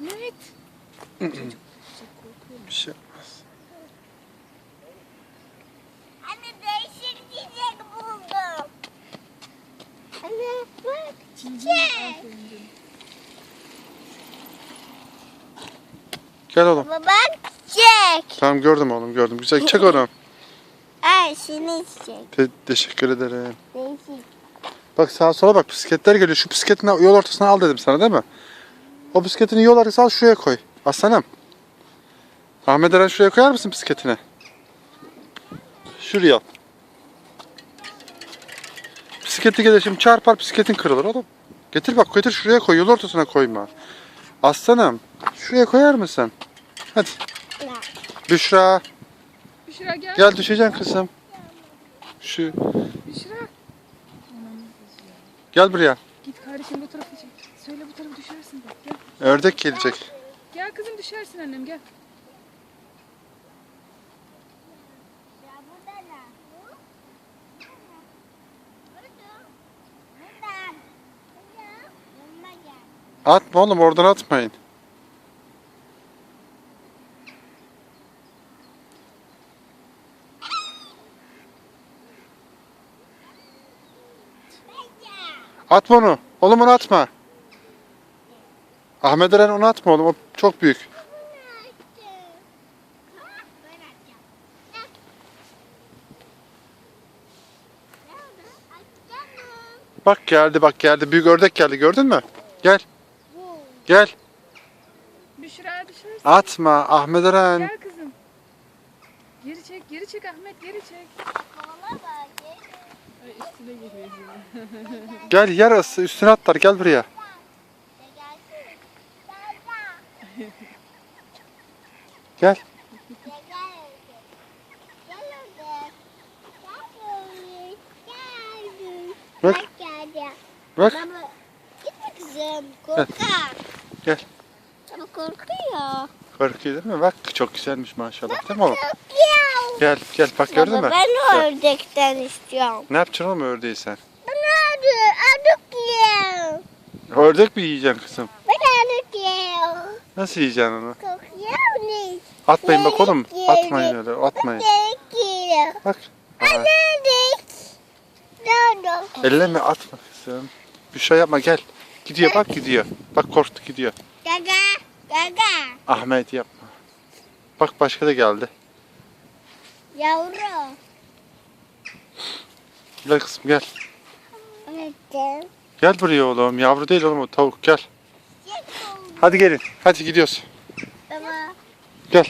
Ahmet. Bir şey olmaz. Anne değişik çiçek buldum. Anne bak çiçek. Gel oğlum. Baba bak çiçek. Tamam gördüm oğlum gördüm. Güzel çek onu. Ay şimdi çiçek. Te- teşekkür ederim. Değişik. Bak sağa sola bak bisikletler geliyor. Şu bisikletin yol ortasına al dedim sana değil mi? O bisikletini yol al şuraya koy. Aslanım. Ahmet Eren şuraya koyar mısın bisikletini? Şuraya. Bisikleti gelir şimdi çarpar bisikletin kırılır oğlum. Getir bak getir şuraya koy yol ortasına koyma. Aslanım şuraya koyar mısın? Hadi. Büşra Büşra gel. gel düşeceksin kızım. Şu Büşra. gel buraya. Git kardeşim bu tarafa çek. Söyle bu tarafa düşersin bak gel. Ördek gelecek. Gel kızım düşersin annem gel. Atma oğlum oradan atmayın. Atma onu. Oğlum onu atma. Ahmet Eren onu atma oğlum. O çok büyük. Bak geldi bak geldi. Büyük ördek geldi gördün mü? Gel. Gel. Büşra düşersin. Atma Ahmet Eren. Gel kızım. Geri çek, geri çek Ahmet, geri çek. Ay üstüne geliyor. Gel yarası üstüne atlar gel buraya. Gel. Bak. Bak. Baba gitme kızım korkar. Gel. Ama korkuyor. Korkuyor değil mi? Bak çok güzelmiş maşallah değil mi oğlum? Korkuyor. Gel gel bak gördün Baba mü? ben Gel. ördekten istiyorum. Ne yapacaksın oğlum ördeği sen? Ben ördek, ördek yiyorum. Ördek mi yiyeceksin kızım? Nasıl yiyeceksin onu? Atmayın bak oğlum. Atmayın öyle atmayın. Bak. Ördek. elleme atma kızım. Bir şey yapma gel. Gidiyor bak gidiyor. Bak korktu gidiyor. Gaga. Gaga. Ahmet yapma. Bak başka da geldi. Yavru. Gel kızım gel. Gel buraya oğlum. Yavru değil oğlum o tavuk gel. Hadi gelin. Hadi gidiyoruz. Baba. Gel.